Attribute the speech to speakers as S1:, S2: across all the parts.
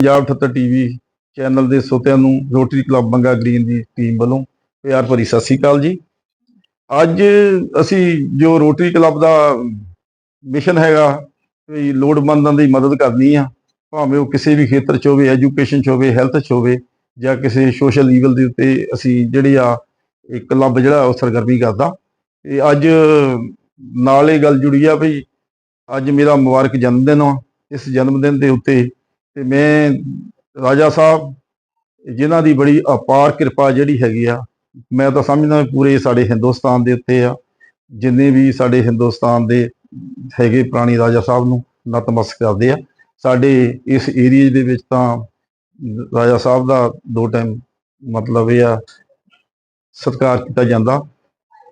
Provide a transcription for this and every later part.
S1: Punjab 78 TV channel ਦੇ ਸੋਤਿਆਂ ਨੂੰ ਰੋਟਰੀ ਕਲੱਬ ਬੰਗਾ ਗ੍ਰੀਨ ਦੀ ਟੀਮ ਵੱਲੋਂ ਪਿਆਰ ਭਰੀ ਸਤਿ ਸ੍ਰੀ ਅਕਾਲ ਜੀ। ਅੱਜ ਅਸੀਂ ਜੋ ਰੋਟਰੀ ਕਲੱਬ ਦਾ ਮਿਸ਼ਨ ਹੈਗਾ, ਵੀ ਲੋੜਵੰਦਾਂ ਦੀ ਮਦਦ ਕਰਨੀ ਆ, ਭਾਵੇਂ ਉਹ ਕਿਸੇ ਵੀ ਖੇਤਰ 'ਚ ਹੋਵੇ, ਐਜੂਕੇਸ਼ਨ 'ਚ ਹੋਵੇ, ਹੈਲਥ 'ਚ ਹੋਵੇ, ਜਾਂ ਕਿਸੇ ਸੋਸ਼ਲ ਲੀਵਲ ਦੇ ਉੱਤੇ ਅਸੀਂ ਜਿਹੜੀ ਆ ਇਹ ਕਲੱਬ ਜਿਹੜਾ ਉਹ ਸਰਗਰਮੀ ਕਰਦਾ। ਤੇ ਅੱਜ ਨਾਲ ਇਹ ਗੱਲ ਜੁੜੀ ਆ ਵੀ ਅੱਜ ਮੇਰਾ ਮੁਬਾਰਕ ਜਨਮ ਦਿਨ ਆ, ਇਸ ਜਨਮ ਦਿਨ ਦੇ ਉੱਤੇ ਤੇ ਮੈਂ ਰਾਜਾ ਸਾਹਿਬ, ਜਿਨ੍ਹਾਂ ਦੀ ਬੜੀ ਅਪਾਰ ਕਿਰਪਾ ਜਿਹੜੀ ਹੈਗੀ ਆ, ਮੈਂ ਤਾਂ ਸਮਝਦਾ ਪੂਰੇ ਸਾਡੇ ਹਿੰਦੁਸਤਾਨ ਦੇ ਉੱਤੇ ਆ, ਜਿੰਨੇ ਵੀ ਸਾਡੇ ਹਿੰਦੁਸਤਾਨ ਦੇ ਹੈਗੇ ਪ੍ਰਾਣੀ ਰਾਜਾ ਸਾਹਿਬ ਨੂੰ ਨਤਮਸਤਕ ਕਰਦੇ ਆ, ਸਾਡੇ ਇਸ ਏਰੀਏ ਦੇ ਵਿੱਚ ਤਾਂ ਰਾਜਾ ਸਾਹਿਬ ਦਾ ਦੋ ਟਾਈਮ ਮਤਲਬ ਇਹ ਆ, ਸਤਿਕਾਰ ਕੀਤਾ ਜਾਂਦਾ,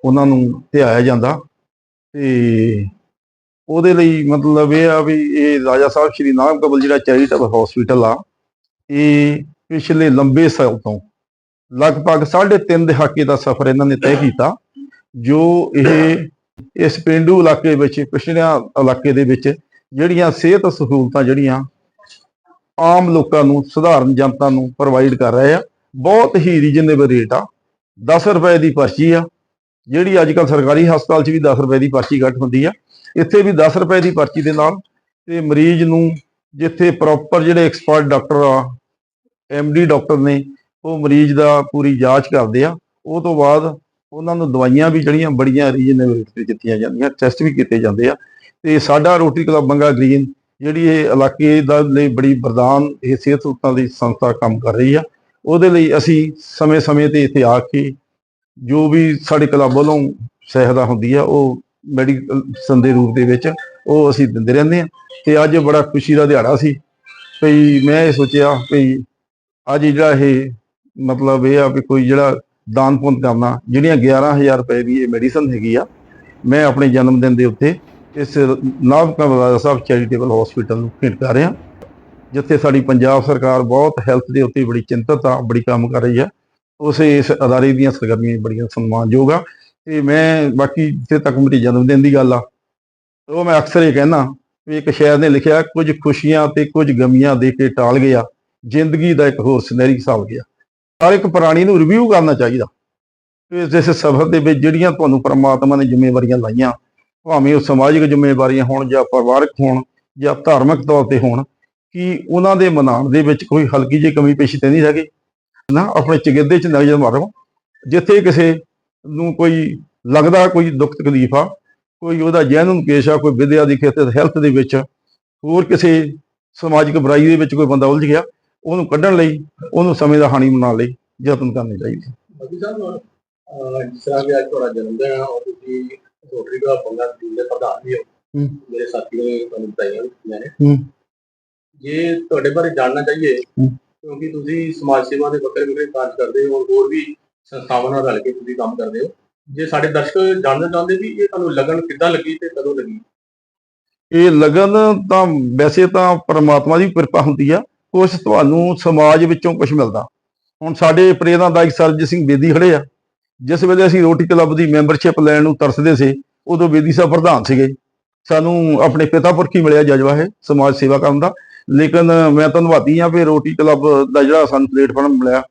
S1: ਉਹਨਾਂ ਨੂੰ ਧਿਆਇਆ ਜਾਂਦਾ ਤੇ ਉਹਦੇ ਲਈ ਮਤਲਬ ਇਹ ਆ ਵੀ ਇਹ ਰਾਜਾ ਸਾਹਿਬ ਸ਼੍ਰੀ ਨਾਮ ਕਬਲ ਜਿਹੜਾ ਚੈਰੀਟੇਬਲ ਹਸਪੀਟਲ ਆ। ਇਹ ਪਿਛਲੇ ਲੰਬੇ ਸਾਲ ਤੋਂ ਲਗਭਗ 3.5 ਦਹਾਕੇ ਦਾ ਸਫ਼ਰ ਇਹਨਾਂ ਨੇ ਤੈਅ ਕੀਤਾ, ਜੋ ਇਹ ਇਸ ਪਿੰਡੂ ਇਲਾਕੇ ਵਿੱਚ, ਪਿਛੜਿਆ ਇਲਾਕੇ ਦੇ ਵਿੱਚ ਜਿਹੜੀਆਂ ਸਿਹਤ ਸਹੂਲਤਾਂ ਜਿਹੜੀਆਂ ਆਮ ਲੋਕਾਂ ਨੂੰ, ਸਧਾਰਨ ਜਨਤਾ ਨੂੰ ਪ੍ਰੋਵਾਈਡ ਕਰ ਰਹੇ ਆ, ਬਹੁਤ ਹੀ ਰੀਜਨੇਬਲ ਰੇਟ ਆ। 10 ਰੁਪਏ ਦੀ ਪਰਚੀ ਆ, ਜਿਹੜੀ ਅੱਜ ਕੱਲ ਸਰਕਾਰੀ ਹਸਪਤਾਲ 'ਚ ਵੀ 10 ਰੁਪਏ ਦੀ ਪਰਚੀ ਘੱਟ ਹੁੰਦੀ ਆ। ਇੱਥੇ ਵੀ 10 ਰੁਪਏ ਦੀ ਪਰਚੀ ਦੇ ਨਾਲ ਤੇ ਮਰੀਜ਼ ਨੂੰ ਜਿੱਥੇ ਪ੍ਰੋਪਰ ਜਿਹੜੇ ਐਕਸਪਰਟ ਡਾਕਟਰ ਆ ਡੀ ਡਾਕਟਰ ਨੇ, ਉਹ ਮਰੀਜ਼ ਦਾ ਪੂਰੀ ਜਾਂਚ ਕਰਦੇ ਆ। ਉਹ ਤੋਂ ਬਾਅਦ ਉਹਨਾਂ ਨੂੰ ਦਵਾਈਆਂ ਵੀ ਜਿਹੜੀਆਂ ਬੜੀਆਂ ਰੀਜਨੇਬਲ ਰੇਟ ਤੇ ਦਿੱਤੀਆਂ ਜਾਂਦੀਆਂ ਟੈਸਟ ਵੀ ਕੀਤੇ ਜਾਂਦੇ ਆ। ਤੇ ਸਾਡਾ ਰੋਟਰੀ ਕਲੱਬ ਬੰਗਾ ਗ੍ਰੀਨ, ਜਿਹੜੀ ਇਹ ਇਲਾਕੇ ਦਾ ਲਈ ਬੜੀ ਵਰਦਾਨ, ਇਹ ਸਿਹਤ ਸਹੂਲਤਾਂ ਦੀ ਸੰਸਥਾ ਕੰਮ ਕਰ ਰਹੀ ਆ। ਉਹਦੇ ਲਈ ਅਸੀਂ ਸਮੇਂ-ਸਮੇਂ ਤੇ ਇੱਥੇ ਆ ਕੇ ਜੋ ਵੀ ਸਾਡੇ ਕਲੱਬ ਵੱਲੋਂ ਸਹਾਇਤਾ ਹੁੰਦੀ ਆ, ਉਹ ਮੈਡੀਕਲ ਦੇ ਰੂਪ ਦੇ ਵਿੱਚ ਉਹ ਅਸੀਂ ਦਿੰਦੇ ਰਹਿੰਦੇ ਆ ਤੇ ਅੱਜ ਬੜਾ ਖੁਸ਼ੀ ਦਾ ਦਿਹਾੜਾ ਸੀ। ਭਈ ਮੈਂ ਇਹ ਸੋਚਿਆ ਭਈ ਅੱਜ ਜਿਹੜਾ ਇਹ ਮਤਲਬ ਇਹ ਆ ਵੀ ਕੋਈ ਜਿਹੜਾ ਦਾਨ ਪੁੰਨ ਕਰਨਾ, ਜਿਹੜੀਆਂ 11000 ਰੁਪਏ ਦੀ ਇਹ ਮੈਡੀਸਨ ਹੈਗੀ ਆ, ਮੈਂ ਆਪਣੇ ਜਨਮ ਦਿਨ ਦੇ ਉੱਤੇ ਇਸ ਨਾਭ ਕਮਲਾ ਸਾਹਿਬ ਚੈਰੀਟੇਬਲ ਹਸਪੀਟਲ ਨੂੰ ਭੇਟ ਕਰ ਰਿਹਾ। ਜਿੱਥੇ ਸਾਡੀ ਪੰਜਾਬ ਸਰਕਾਰ ਬਹੁਤ ਹੈਲਥ ਦੇ ਉੱਤੇ ਬੜੀ ਚਿੰਤਤ ਆ, ਬੜੀ ਕੰਮ ਕਰ ਰਹੀ ਆ। ਉਸੇ ਇਸ ਅਦਾਰੇ ਦੀਆਂ ਸਰਗਰਮੀਆਂ ਬੜੀਆਂ ਸਨਮਾਨਯੋਗ ਆ। ਤੇ ਮੈਂ ਬਾਕੀ ਜਿੱਥੇ ਤੱਕ ਮੇਰੀ ਜਨਮ ਦਿਨ ਦੀ ਗੱਲ ਆ। ਉਹ ਮੈਂ ਅਕਸਰ ਇਹ ਕਹਿਣਾ ਵੀ ਇੱਕ ਸ਼ਾਇਰ ਨੇ ਲਿਖਿਆ, ਕੁਝ ਖੁਸ਼ੀਆਂ ਤੇ ਕੁਝ ਗਮੀਆਂ ਦੇ ਕੇ ਟਾਲ ਗਿਆ। ਜ਼ਿੰਦਗੀ ਦਾ ਇੱਕ ਹੋਰ ਸੁਨਹਿਰੀ ਹਿਸਾਬ ਗਿਆ। ਹਰ ਇੱਕ ਪ੍ਰਾਣੀ ਨੂੰ ਰਿਵਿਊ ਕਰਨਾ ਚਾਹੀਦਾ। ਕਿ ਇਸ ਸਫ਼ਰ ਦੇ ਵਿੱਚ ਜਿਹੜੀਆਂ ਤੁਹਾਨੂੰ ਪਰਮਾਤਮਾ ਨੇ ਜ਼ਿੰਮੇਵਾਰੀਆਂ ਲਾਈਆਂ, ਭਾਵੇਂ ਉਹ ਸਮਾਜਿਕ ਜ਼ਿੰਮੇਵਾਰੀਆਂ ਹੋਣ ਜਾਂ ਪਰਿਵਾਰਕ ਹੋਣ ਜਾਂ ਧਾਰਮਿਕ ਤੌਰ ਤੇ ਹੋਣ, ਕਿ ਉਹਨਾਂ ਦੇ ਮਨਾਉਣ ਦੇ ਵਿੱਚ ਕੋਈ ਹਲਕੀ ਜਿਹੀ ਕਮੀ ਪੇਸ਼ੀ ਤੇ ਨਹੀਂ ਹੈਗੀ? ਨਾ, ਆਪਣੇ ਚਿਗਿਰਦੇ ਚ ਨਜ਼ਰ ਮਾਰੋ। ਜਿੱਥੇ ਕਿਸੇ ਨੂੰ ਕੋਈ ਲੱਗਦਾ ਕੋਈ ਦੁੱਖ ਤਕਲੀਫ ਆ ਕੋਈ ਉਹਦਾ ਜੈਨੂਨ ਕੇਸ ਆ ਕੋਈ ਵਿਦਿਆ ਦੀ ਖੇਤਰ ਹੈਲਥ ਦੇ ਵਿੱਚ ਹੋਰ ਕਿਸੇ ਸਮਾਜਿਕ ਬੁਰਾਈ ਦੇ ਵਿੱਚ ਕੋਈ ਬੰਦਾ ਉਲਝ ਗਿਆ ਉਹਨੂੰ ਕੱਢਣ ਲਈ ਉਹਨੂੰ ਸਮੇਂ ਦਾ ਹਾਨੀ ਬਣਾਉਣ ਲਈ ਯਤਨ ਕਰਨੇ ਚਾਹੀਦੇ
S2: ਮੋਦੀ ਸਾਹਿਬ ਅਹ ਜਿਸ ਤਰ੍ਹਾਂ ਕਿ ਅੱਜ ਤੁਹਾਡਾ ਜਨਮ ਦਿਨ ਹੈ ਔਰ ਤੁਸੀਂ ਰੋਟਰੀ ਦਾ ਬੰਗਾ ਟੀਮ ਦੇ ਪ੍ਰਧਾਨ ਵੀ ਹੋ
S1: ਹੂੰ।
S2: ਮੇਰੇ ਸਾਥੀਆਂ ਨੇ ਤੁਹਾਨੂੰ ਬਤਾਈਆਂ ਵੀ ਕੀਤੀਆਂ ਨੇ
S1: ਹੂੰ।
S2: ਜੇ ਤੁਹਾਡੇ ਬਾਰੇ ਜਾਣਨਾ ਚਾਹੀਏ। ਕਿਉਂਕਿ ਤੁਸੀਂ ਸਮਾਜ ਸੇਵਾ ਦੇ ਵੱਖਰੇ ਵੱਖਰੇ ਕਾਰਜ ਕਰਦੇ ਹੋ ਹੋਰ ਵੀ ਸੰਸਥਾਵਾਂ ਨਾਲ ਰਲ ਕੇ ਤੁਸੀਂ ਕੰਮ ਕਰਦੇ ਹੋ। ਜੇ ਸਾਡੇ ਦਰਸ਼ਕ ਜਾਣਨਾ ਚਾਹੁੰਦੇ ਵੀ ਇਹ ਤੁਹਾਨੂੰ ਲਗਨ ਕਿੱਦਾਂ ਲੱਗੀ ਤੇ ਕਦੋਂ ਲੱਗੀ?
S1: ਇਹ ਲਗਨ ਤਾਂ ਵੈਸੇ ਤਾਂ ਪਰਮਾਤਮਾ ਦੀ ਕਿਰਪਾ ਹੁੰਦੀ ਆ। ਕੁਝ ਤੁਹਾਨੂੰ ਸਮਾਜ ਵਿੱਚੋਂ ਕੁਝ ਮਿਲਦਾ। ਹੁਣ ਸਾਡੇ ਪ੍ਰੇਰਨਾਦਾਇਕ ਸਰਜੀਤ ਸਿੰਘ ਬੇਦੀ ਖੜੇ ਆ। ਜਿਸ ਵੇਲੇ ਅਸੀਂ ਰੋਟੀ ਕਲੱਬ ਦੀ ਮੈਂਬਰਸ਼ਿਪ ਲੈਣ ਨੂੰ ਤਰਸਦੇ ਸੀ, ਉਦੋਂ ਬੇਦੀ ਸਾਹਿਬ ਪ੍ਰਧਾਨ ਸੀਗੇ। ਸਾਨੂੰ ਆਪਣੇ ਪਿਤਾ ਪੁਰਖੀ ਮਿਲਿਆ ਜਜ਼ਬਾ ਹੈ ਸਮਾਜ ਸੇਵਾ ਕਰਨ ਦਾ। ਲੇਕਿਨ ਮੈਂ ਧੰਨਵਾਦੀ ਆ ਵੀ ਰੋਟੀ ਕਲੱਬ ਦਾ ਜਿਹੜਾ ਸਾਨੂੰ ਪਲੇਟਫਾਰਮ ਮਿਲਿਆ।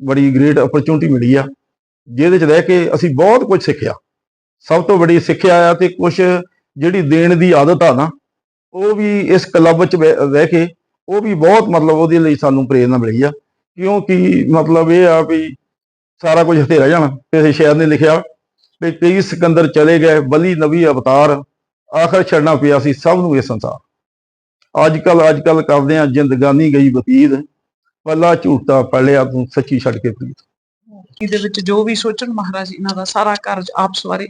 S1: ਬੜੀ ਗ੍ਰੇਟ ਓਪਰਚੁਨਿਟੀ ਮਿਲੀ ਆ, ਜਿਹਦੇ ਚ ਰਹਿ ਕੇ ਅਸੀਂ ਬਹੁਤ ਕੁਝ ਸਿੱਖਿਆ। ਸਭ ਤੋਂ ਵੱਡੀ ਸਿੱਖਿਆ ਆ ਤੇ ਕੁਝ ਜਿਹੜੀ ਦੇਣ ਦੀ ਆਦਤ ਆ ਨਾ, ਉਹ ਵੀ ਇਸ ਕਲੱਬ ਚ ਬਹਿ, ਰਹਿ ਕੇ, ਉਹ ਵੀ ਬਹੁਤ ਮਤਲਬ ਉਹਦੇ ਲਈ ਸਾਨੂੰ ਪ੍ਰੇਰਨਾ ਮਿਲੀ ਆ। ਕਿਉਂਕਿ ਮਤਲਬ ਇਹ ਆ ਵੀ ਸਾਰਾ ਕੁਝ ਹਥੇਰਾ ਜਾਣਾ ਕਿਸੇ ਸ਼ਾਇਰ ਨੇ ਲਿਖਿਆ। ਵੀ ਕਈ ਸਿਕੰਦਰ ਚਲੇ ਗਏ, ਬਲੀ ਨਵੀ ਅਵਤਾਰ, ਆਖਰ ਛੱਡਣਾ ਪਿਆ ਸੀ ਸਭ ਨੂੰ ਇਹ ਸੰਸਾਰ। ਅੱਜ ਕੱਲ ਅੱਜ ਕੱਲ ਕਰਦੇ ਆ ਜ਼ਿੰਦਗਾਨੀ ਗਈ ਬਤੀਤ। ਪੱਲਾ ਝੂਠਾ ਪੜਿਆ ਤੂੰ ਸੱਚੀ ਛੱਡ ਕੇ ਪ੍ਰੀਤ
S3: ਇਹਦੇ ਵਿੱਚ ਜੋ ਵੀ ਸੋਚਣ ਮਹਾਰਾਜ ਇਹਨਾਂ ਦਾ ਸਾਰਾ ਕਾਰਜ ਆਪ ਸਵਾਰੇ।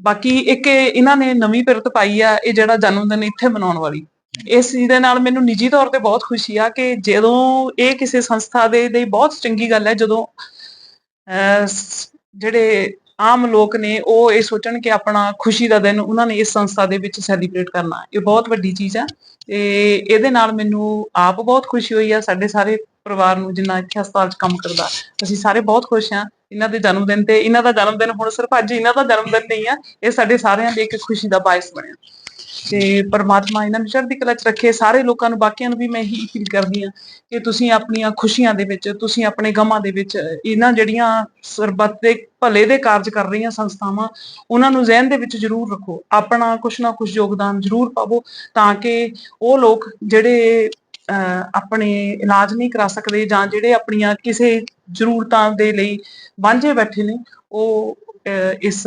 S3: ਬਾਕੀ ਇੱਕ ਇਹ ਇਹਨਾਂ ਨੇ ਨਵੀਂ ਪਿਰਤ ਪਾਈ ਆ ਇਹ ਜਿਹੜਾ ਜਨਮ ਦਿਨ ਇੱਥੇ ਮਨਾਉਣ ਵਾਲੀ। ਇਸ ਚੀਜ਼ ਦੇ ਨਾਲ ਮੈਨੂੰ ਨਿੱਜੀ ਤੌਰ ਤੇ ਬਹੁਤ ਖੁਸ਼ੀ ਆ ਕਿ ਜਦੋਂ ਇਹ ਕਿਸੇ ਸੰਸਥਾ ਦੇ ਲਈ ਬਹੁਤ ਚੰਗੀ ਗੱਲ ਹੈ ਜਦੋਂ ਅਹ, ਸ- ਜਿਹੜੇ ਆਮ ਲੋਕ ਨੇ ਉਹ ਇਹ ਸੋਚਣ ਕਿ ਆਪਣਾ ਖੁਸ਼ੀ ਦਾ ਦਿਨ ਉਹਨਾਂ ਨੇ ਇਸ ਸੰਸਥਾ ਦੇ ਵਿੱਚ ਸੈਲੀਬ੍ਰੇਟ ਕਰਨਾ ਇਹ ਬਹੁਤ ਵੱਡੀ ਚੀਜ਼ ਆ। ਤੇ ਇਹਦੇ ਨਾਲ ਮੈਨੂੰ ਆਪ ਬਹੁਤ ਖੁਸ਼ੀ ਹੋਈ ਆ, ਸਾਡੇ ਸਾਰੇ ਪਰਿਵਾਰ ਨੂੰ ਜਿੰਨਾ ਇੱਥੇ ਹਸਪਤਾਲ 'ਚ ਕੰਮ ਕਰਦਾ, ਅਸੀਂ ਸਾਰੇ ਬਹੁਤ ਖੁਸ਼ ਹਾਂ ਇਹਨਾਂ ਦੇ ਜਨਮ ਦਿਨ ਤੇ ਇਹਨਾਂ ਦਾ ਜਨਮ ਦਿਨ ਹੁਣ ਸਿਰਫ ਅੱਜ ਇਹਨਾਂ ਦਾ ਜਨਮ ਦਿਨ ਨਹੀਂ ਆ, ਇਹ ਸਾਡੇ ਸਾਰਿਆਂ ਲਈ ਇੱਕ ਖੁਸ਼ੀ ਦਾ ਬਾਇਸ ਬਣਿਆ। ਤੇ ਪਰਮਾਤਮਾ ਇਹਨਾਂ ਨੂੰ ਚੜ੍ਹਦੀ ਕਲਾ 'ਚ ਰੱਖੇ ਸਾਰੇ ਲੋਕਾਂ ਨੂੰ ਬਾਕੀਆਂ ਨੂੰ ਵੀ ਮੈਂ ਇਹੀ ਅਪੀਲ ਕਰਦੀ ਹਾਂ ਕਿ ਤੁਸੀਂ ਆਪਣੀਆਂ ਖੁਸ਼ੀਆਂ ਦੇ ਵਿੱਚ ਤੁਸੀਂ ਆਪਣੇ ਗਮਾਂ ਦੇ ਵਿੱਚ ਇਹਨਾਂ ਜਿਹੜੀਆਂ ਸਰਬੱਤ ਦੇ ਭਲੇ ਦੇ ਕਾਰਜ ਕਰ ਰਹੀਆਂ ਸੰਸਥਾਵਾਂ ਉਹਨਾਂ ਨੂੰ ਜ਼ਿਹਨ ਦੇ ਵਿੱਚ ਜ਼ਰੂਰ ਰੱਖੋ। ਆਪਣਾ ਕੁਛ ਨਾ ਕੁਛ ਯੋਗਦਾਨ ਜ਼ਰੂਰ ਪਾਵੋ ਤਾਂ ਕਿ ਉਹ ਲੋਕ ਜਿਹੜੇ ਅਹ, ਆਪਣੇ ਇਲਾਜ ਨਹੀਂ ਕਰਾ ਸਕਦੇ ਜਾਂ ਜਿਹੜੇ ਆਪਣੀਆਂ ਕਿਸੇ ਜ਼ਰੂਰਤਾਂ ਦੇ ਲਈ ਵਾਂਝੇ ਬੈਠੇ ਨੇ ਉਹ ਅਹ, ਇਸ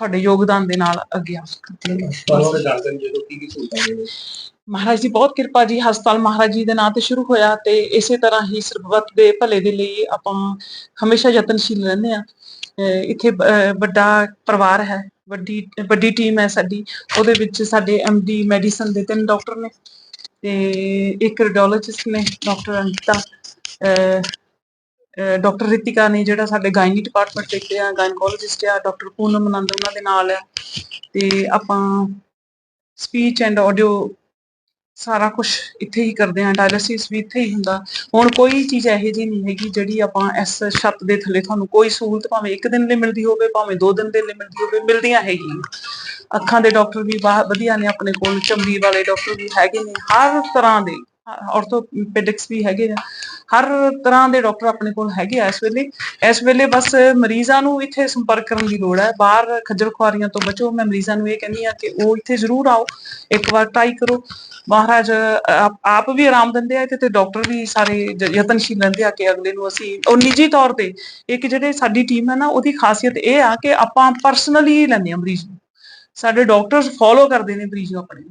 S3: ਤੁਹਾਡੇ ਯੋਗਦਾਨ ਦੇ ਨਾਲ ਅੱਗੇ ਆ
S2: ਜਦੋਂ ਕੀ ਕੀ ਸਹੂਲਤਾਂ ਨੇ
S3: ਮਹਾਰਾਜ ਦੀ ਬਹੁਤ ਕਿਰਪਾ ਜੀ। ਹਸਪਤਾਲ ਮਹਾਰਾਜ ਜੀ ਦੇ ਨਾਂ ਤੇ ਸ਼ੁਰੂ ਹੋਇਆ ਤੇ ਇਸੇ ਤਰ੍ਹਾਂ ਹੀ ਸਰਬੱਤ ਦੇ ਭਲੇ ਦੇ ਲਈ ਆਪਾਂ ਹਮੇਸ਼ਾ ਯਤਨਸ਼ੀਲ ਰਹਿੰਦੇ ਆ ਇੱਥੇ ਵੱਡਾ ਪਰਿਵਾਰ ਹੈ ਵੱਡੀ ਵੱਡੀ ਟੀਮ ਹੈ ਸਾਡੀ। ਉਹਦੇ ਵਿੱਚ ਸਾਡੇ ਐਮਡੀ ਮੈਡੀਸਨ ਦੇ ਤਿੰਨ ਡਾਕਟਰ ਨੇ ਤੇ ਇੱਕ ਰੇਡੀਓਲੋਜਿਸਟ ਨੇ ਡਾਕਟਰ ਅੰਕਿਤਾ। ਡਾਕਟਰ ਰਿਤਿਕਾ ਨੇ ਜਿਹੜਾ ਸਾਡੇ ਗਾਇਨੀ ਡਿਪਾਰਟਮੈਂਟ ਦੇਖਦੇ ਆ ਗਾਇਨਕੋਲੋਜਿਸਟ ਆ, ਡਾਕਟਰ ਪੂਨਮ ਆਨੰਦ ਉਹਨਾਂ ਦੇ ਨਾਲ ਹੈ ਤੇ ਆਪਾਂ ਸਪੀਚ ਐਂਡ ਆਡੀਓ ਸਾਰਾ ਕੁਝ ਇੱਥੇ ਹੀ ਕਰਦੇ ਆਂ ਡਾਇਲਿਸਿਸ ਵੀ ਇੱਥੇ ਹੀ ਹੁੰਦਾ। ਹੁਣ ਕੋਈ ਚੀਜ਼ ਇਹੋ ਜਿਹੀ ਨਹੀਂ ਹੈਗੀ ਜਿਹੜੀ ਆਪਾਂ ਇਸ ਛੱਤ ਦੇ ਥੱਲੇ ਤੁਹਾਨੂੰ ਕੋਈ ਸਹੂਲਤ ਭਾਵੇਂ ਇੱਕ ਦਿਨ ਲਈ ਮਿਲਦੀ ਹੋਵੇ, ਭਾਵੇਂ ਦੋ ਦਿਨ ਦੇ ਲਈ ਮਿਲਦੀ ਹੋਵੇ, ਮਿਲਦੀਆਂ ਹੈਗੀਆਂ। ਅੱਖਾਂ ਦੇ ਡਾਕਟਰ ਵੀ ਬਾਹ- ਵਧੀਆ ਨੇ ਆਪਣੇ ਕੋਲ, ਚਮੜੀ ਵਾਲੇ ਡਾਕਟਰ ਵੀ ਹੈਗੇ ਨੇ, ਹਰ ਤਰ੍ਹਾਂ ਦੇ। ਆਰਥੋਪੈਡਿਕਸ ਵੀ ਹੈਗੇ ਆ। ਹਰ ਤਰ੍ਹਾਂ ਦੇ ਡਾਕਟਰ ਆਪਣੇ ਕੋਲ ਹੈਗੇ ਆ ਇਸ ਵੇਲੇ। ਇਸ ਵੇਲੇ ਬਸ ਮਰੀਜ਼ਾਂ ਨੂੰ ਇੱਥੇ ਸੰਪਰਕ ਕਰਨ ਦੀ ਲੋੜ ਹੈ। ਬਾਹਰ ਖੱਜਲ ਖੁਆਰੀਆਂ ਤੋਂ ਬਚੋ। ਮੈਂ ਮਰੀਜ਼ਾਂ ਨੂੰ ਇਹ ਕਹਿੰਦੀ ਆ ਕਿ ਉਹ ਇੱਥੇ ਜ਼ਰੂਰ ਆਓ। ਇੱਕ ਵਾਰ ਟਰਾਈ ਕਰੋ। ਮਹਾਰਾਜ, ਆਪ- ਵੀ ਆਰਾਮ ਦਿੰਦੇ ਆ ਤੇ ਡਾਕਟਰ ਵੀ ਸਾਰੇ ਯਤਨਸ਼ੀਲ ਰਹਿੰਦੇ ਆ ਕਿ ਅਗਲੇ ਨੂੰ ਅਸੀਂ ਉਹ ਨਿੱਜੀ ਤੌਰ ਤੇ ਇੱਕ ਜਿਹੜੇ ਸਾਡੀ ਟੀਮ ਹੈ ਨਾ, ਉਹਦੀ ਖਾਸੀਅਤ ਇਹ ਆ ਕਿ ਆਪਾਂ ਪਰਸਨਲੀ ਲੈਂਦੇ ਆ ਮਰੀਜ਼ ਨੂੰ। ਸਾਡੇ ਡਾਕਟਰਸ ਫੋਲੋ ਕਰਦੇ ਨੇ ਮਰੀਜ਼ ਨੂੰ ਆਪਣੇ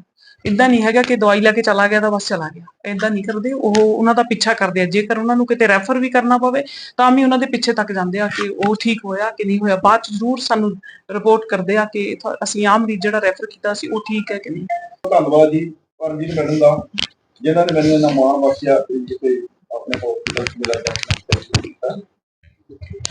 S3: ਇਦਾਂ ਨਹੀਂ ਹੈਗਾ ਕਿ ਦਵਾਈ ਲੈ ਕੇ ਚਲਾ ਗਿਆ ਤਾਂ ਬਸ ਚਲਾ ਗਿਆ। ਇਦਾਂ ਨਹੀਂ ਕਰਦੇ, ਉਹ ਉਹਨਾਂ ਦਾ ਪਿੱਛਾ ਕਰਦੇ ਆ। ਜੇਕਰ ਉਹਨਾਂ ਨੂੰ ਕਿਤੇ ਰੈਫਰ ਵੀ ਕਰਨਾ ਪਵੇ, ਤਾਂ ਵੀ ਉਹਨਾਂ ਦੇ ਪਿੱਛੇ ਤੱਕ ਜਾਂਦੇ ਆ ਕਿ ਉਹ ਠੀਕ ਹੋਇਆ ਕਿ ਨਹੀਂ ਹੋਇਆ। ਬਾਅਦ ਚ ਜ਼ਰੂਰ ਸਾਨੂੰ ਰਿਪੋਰਟ ਕਰਦੇ ਆ ਕਿ ਤੁਹਾ- ਅਸੀਂ ਆਹ ਮਰੀਜ਼ ਜਿਹੜਾ ਰੈਫਰ ਕੀਤਾ ਸੀ, ਉਹ ਠੀਕ ਹੈ ਕਿ ਨਹੀਂ।
S1: ਧੰਨਵਾਦ ਜੀ ਪਰਮਜੀਤ ਮੈਡਮ ਦਾ, ਜਿਨ੍ਹਾਂ ਨੇ ਮੈਨੂੰ ਇਹਨਾਂ ਮਾਣ ਬਖਸ਼ਿਆ ਕਿ ਜਿੱਥੇ ਆਪਣੇ ਹਸਪਤਾਲ ਚ ਮੇਰਾ ਕੰਮ ਸ਼ੁਰੂ ਕੀਤਾ।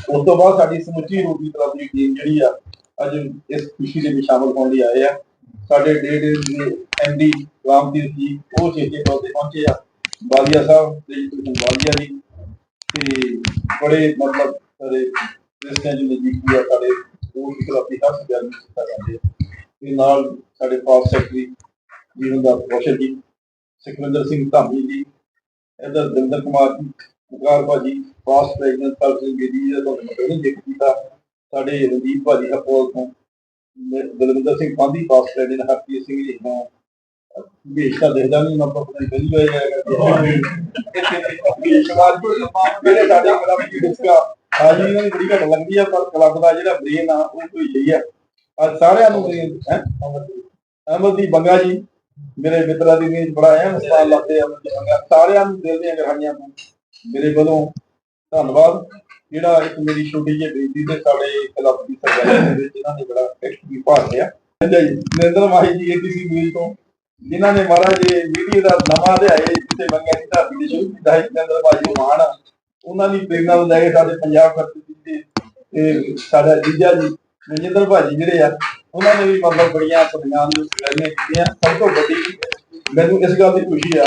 S1: ਉਸ ਤੋਂ ਬਾਅਦ ਸਾਡੀ ਸਮੁੱਚੀ ਰੋਟੀ ਕਲੱਬ ਦੀ ਟੀਮ ਜਿਹੜੀ ਆ, ਅੱਜ ਇਸ ਖੁਸ਼ੀ ਦੇ ਵਿੱਚ ਸ਼ਾਮਲ ਹੋਣ ਲਈ ਆਏ ਆ। ਸਾਡੇ ਡੇਢ ਡੇ ਦੇ ਐਮਡੀ ਰਾਮਦੀਪ ਜੀ, ਉਹ ਚੇਤੇ ਤੌਰ ਤੇ ਪਹੁੰਚੇ ਆ। ਬਾਲੀਆ ਸਾਹਿਬ ਤੇ ਜੀ ਬਾਲੀਆ ਜੀ। ਤੇ ਬੜੇ ਮਤਲਬ ਸਾਡੇ ਕ੍ਰਿਸਚੀਅਨ ਜੀ ਨਜ਼ਦੀਕੀ ਆ, ਸਾਡੇ ਉਹ ਕਲੱਬ ਹਰ ਗੱਲ ਨੂੰ ਕੀਤਾ ਜਾਂਦੇ ਤੇ ਨਾਲ ਸਾਡੇ ਪਾਸ ਸੈਕਟਰੀ ਜੀਵਨ ਦਾ ਰੋਸ਼ਨ ਜੀ ਸੁਖਵਿੰਦਰ ਸਿੰਘ ਧਾਮੀ ਜੀ, ਇਧਰ ਦਵਿੰਦਰ ਕੁਮਾਰ ਜੀ ਉਕਾਰ ਭਾਜੀ ਪਾਸ ਪ੍ਰੈਜ਼ੀਡੈਂਟ ਸਾਹਿਬ ਸਿੰਘ ਜੀ ਦਾ ਤੁਹਾਨੂੰ ਮੈਂ ਪਹਿਲਾਂ ਜ਼ਿਕਰ ਕੀਤਾ। ਸਾਡੇ ਰਣਜੀਤ ਭਾਜੀ ਹਪੋਲ ਤੋਂ ਮ- ਸਿੰਘ ਪਾਂਧੀ ਪਾਸ ਪ੍ਰੈਜ਼ੀਡੈਂਟ ਹਰਪ੍ਰੀਤ ਸਿੰਘ ਜੀ ਤੋਂ ਬੇਸ਼ਕਾ ਦੇਖਦਾ ਨਹੀਂ, ਮੈਂ ਪਤਾ ਨਹੀਂ ਪਹਿਲੀ ਵਾਰ ਆਇਆ ਮੇਰੇ ਸਾਡੇ ਕਲੱਬ ਦੀ ਡਿਸਕਾ ਹਾਜੀ ਇਹਨਾਂ ਬੜੀ ਘਟ ਲੱਗਦੀ ਆ, ਪਰ ਕਲੱਬ ਦਾ ਜਿਹੜਾ ਬ੍ਰੇਨ ਆ, ਉਹ ਕੋਈ ਸਹੀ ਆ। ਅੱਜ ਸਾਰਿਆਂ ਨੂੰ ਹੈ? ਅਹਿਮਦ ਬੰਗਾ ਜੀ। ਮੇਰੇ ਮਿੱਤਰਾਂ ਦੀ ਨੇ ਬੜਾ ਅਹਿਮ ਸਥਾਨ ਲੱਗਦੇ ਆ ਬੰਗਾ ਸਾਰਿਆਂ ਨੂੰ ਦਿਲ ਦੀਆਂ ਗਹਿਰਾਈਆਂ ਮੇਰੇ ਵੱਲੋਂ ਧੰਨਵਾਦ। ਜਿਹੜਾ ਇੱਕ ਮੇਰੀ ਛੋਟੀ ਜਿਹੀ ਬੇਟੀ ਤੇ ਸਾਡੇ ਕਲੱਬ ਦੀ ਸਰਗਰਮੀ ਦੇ ਵਿੱਚ ਇਹਨਾਂ ਨੇ ਬੜਾ ਐਕਟਿਵ ਭਾਗ ਲਿਆ ਨਰਿੰਦਰ ਮਾਹੀ ਜੀ ਏਟੀਸੀ ਮੀਲ ਤੋਂ। ਜਿਨ੍ਹਾਂ ਨੇ ਮਹਾਰਾਜ ਇਹ ਵੀਡੀਓ ਦਾ ਨਵਾਂ ਲਿਆਏ, ਜਿੱਥੇ ਬੰਗਾ ਦੀ ਧਰਤੀ ਤੇ ਸ਼ੁਰੂ ਕੀਤਾ ਹੈ ਨਰਿੰਦਰ ਮਾਹੀ ਨੂੰ ਉਹਨਾਂ ਦੀ ਪ੍ਰੇਰਨਾ ਨੂੰ ਲੈ ਕੇ ਸਾਡੇ ਪੰਜਾਬ ਖਰਚ ਤੇ ਸਾਡਾ ਜੀਜਾ ਜੀ ਰਜਿੰਦਰ ਭਾਜੀ ਜਿਹੜੇ ਆ, ਉਹਨਾਂ ਨੇ ਵੀ ਮਤਲਬ ਬੜੀਆਂ ਸਦੀਆਂ ਨੂੰ ਕਰਨੇ ਕੀਤੀਆਂ। ਸਭ ਤੋਂ ਵੱਡੀ ਮੈਨੂੰ ਇਸ ਗੱਲ ਦੀ ਖੁਸ਼ੀ ਆ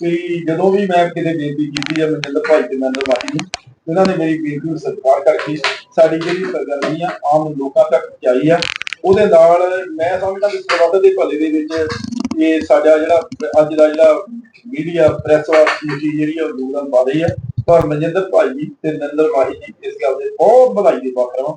S1: ਕਿ ਜਦੋਂ ਵੀ ਮੈਂ ਕਿਤੇ ਬੇਨਤੀ ਕੀਤੀ ਆ ਮਨਿੰਦਰ ਭਾਈ ਤੇ ਮਨਿੰਦਰ ਮਾਹੀ ਨੂੰ ਉਹਨਾਂ ਨੇ ਮੇਰੀ ਬੇਨਤੀ ਨੂੰ ਸਤਿਕਾਰ ਕਰਕੇ ਸਾਡੀ ਜਿਹੜੀ ਸਰਗਰਮੀ ਆ, ਆਮ ਲੋਕਾਂ ਤੱਕ ਪਹੁੰਚਾਈ ਆ। ਉਹਦੇ ਨਾਲ ਮੈਂ ਸਮਝਦਾ ਕਿ ਸਰਬੱਤ ਦੇ ਭਲੇ ਦੇ ਵਿੱਚ ਇਹ ਸਾਡਾ ਜਿਹੜਾ ਅੱਜ ਦਾ ਜਿਹੜਾ ਮੀਡੀਆ ਪ੍ਰੈਸ ਵਾਸੀ ਜਿਹੜੀ ਆ, ਉਹ ਯੋਗਦਾਨ ਪਾ ਰਹੀ ਆ। ਪਰ ਮਨਿੰਦਰ ਭਾਈ ਜੀ ਤੇ ਨਰਿੰਦਰ ਮਾਹੀ ਜੀ ਇਸ ਗੱਲ ਦੇ ਬਹੁਤ ਵਧਾਈ ਦੇ ਪਾਤਰ ਹਾਂ